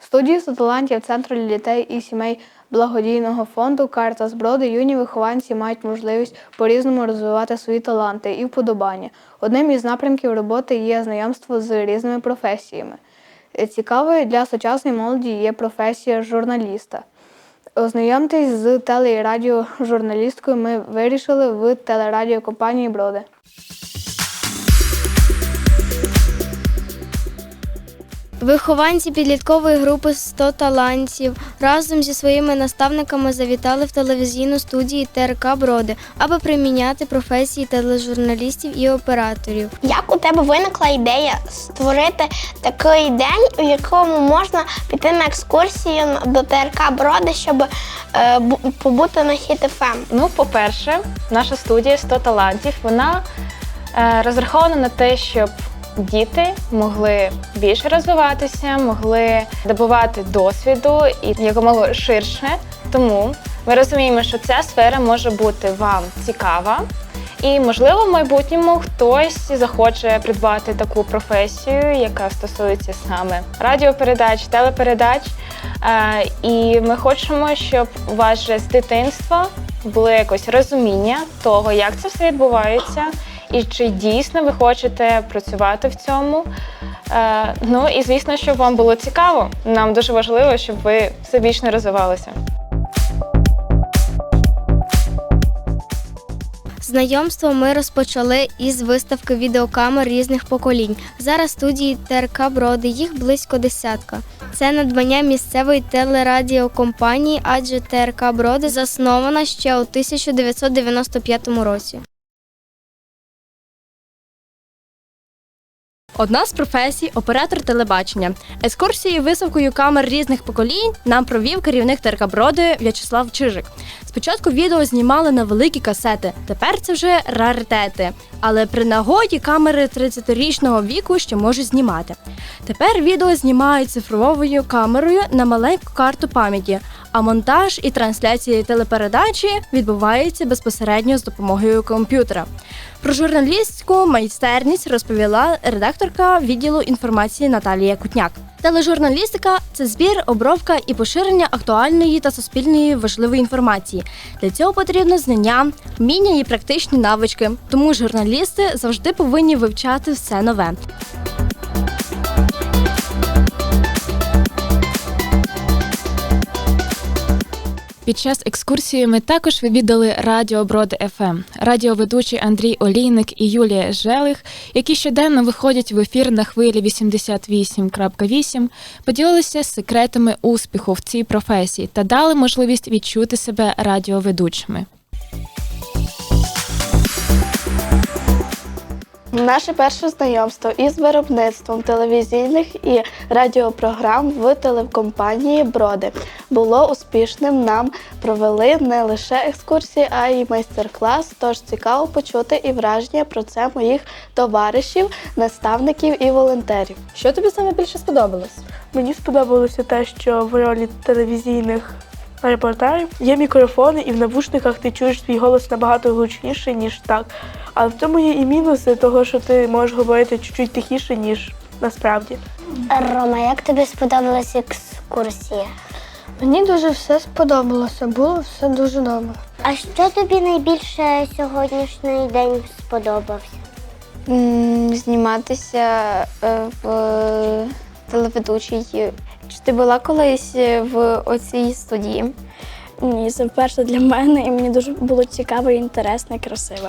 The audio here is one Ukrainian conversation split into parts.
Студії талантів Центру для дітей і сімей благодійного фонду Картас Броди юні вихованці мають можливість по-різному розвивати свої таланти і вподобання. Одним із напрямків роботи є знайомство з різними професіями. Цікавою для сучасної молоді є професія журналіста. Ознайомтесь з теле- і радіожурналісткою ми вирішили в телерадіокомпанії Броди. Вихованці підліткової групи «100 талантів разом зі своїми наставниками завітали в телевізійну студію ТРК Броди, аби приміняти професії тележурналістів і операторів. Як у тебе виникла ідея створити такий день, у якому можна піти на екскурсію до ТРК Броди, щоб е, бу- побути на хіт Ем? ФМ? Ну, по-перше, наша студія 100 талантів, вона е, розрахована на те, щоб діти могли більше розвиватися, могли добувати досвіду і якомога ширше. Тому ми розуміємо, що ця сфера може бути вам цікава. І, можливо, в майбутньому хтось захоче придбати таку професію, яка стосується саме радіопередач, телепередач. Е, І ми хочемо, щоб у вас вже з дитинства було якось розуміння того, як це все відбувається, і чи дійсно ви хочете працювати в цьому. Е, Ну і звісно, щоб вам було цікаво. Нам дуже важливо, щоб ви все більше розвивалися. Знайомство ми розпочали із виставки відеокамер різних поколінь. Зараз студії ТРК Броди їх близько десятка. Це надбання місцевої телерадіокомпанії, адже ТРК Броди заснована ще у 1995 році. Одна з професій оператор телебачення. Екскурсії висовкою камер різних поколінь нам провів керівник ТРК Броди В'ячеслав Чижик. Спочатку відео знімали на великі касети, тепер це вже раритети. Але при нагоді камери 30-річного віку ще можуть знімати. Тепер відео знімають цифровою камерою на маленьку карту пам'яті, а монтаж і трансляція телепередачі відбуваються безпосередньо з допомогою комп'ютера. Про журналістську майстерність розповіла редакторка відділу інформації Наталія Кутняк. Тележурналістика це збір, обробка і поширення актуальної та суспільної важливої інформації. Для цього потрібно знання, вміння і практичні навички. Тому журналісти завжди повинні вивчати все нове. Під час екскурсії ми також відвідали радіо Брод ФМ, радіоведучі Андрій Олійник і Юлія Желих, які щоденно виходять в ефір на хвилі 88.8, поділилися секретами успіху в цій професії та дали можливість відчути себе радіоведучими. Наше перше знайомство із виробництвом телевізійних і радіопрограм в телекомпанії Броди було успішним. Нам провели не лише екскурсії, а й майстер-клас. Тож цікаво почути і враження про це моїх товаришів, наставників і волонтерів. Що тобі саме більше сподобалось? Мені сподобалося те, що в ролі телевізійних репортерів є мікрофони, і в навушниках ти чуєш свій голос набагато гучніше, ніж так. Але в тому є і мінуси того, що ти можеш говорити чуть-чуть тихіше, ніж насправді. Рома, як тобі сподобалася екскурсія? Мені дуже все сподобалося, було все дуже добре. А що тобі найбільше сьогоднішній день сподобався? зніматися е, в телеведучій. Чи ти була колись в оцій студії? Ні, це вперше для мене, і мені дуже було цікаво, інтересно і красиво.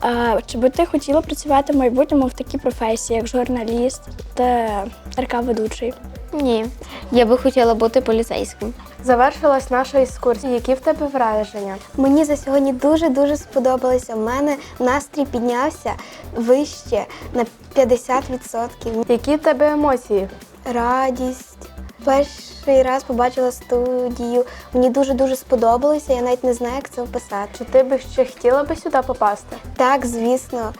А, чи би ти хотіла працювати в майбутньому в такій професії, як журналіст та РК-ведучий? Ні. Я би хотіла бути поліцейським. Завершилась наша екскурсія. Які в тебе враження? Мені за сьогодні дуже-дуже сподобалося. У мене настрій піднявся вище на 50%. Які в тебе емоції? Радість. Перший раз побачила студію. Мені дуже-дуже сподобалося. Я навіть не знаю, як це описати. Чи ти би ще хотіла би сюди попасти? Так, звісно.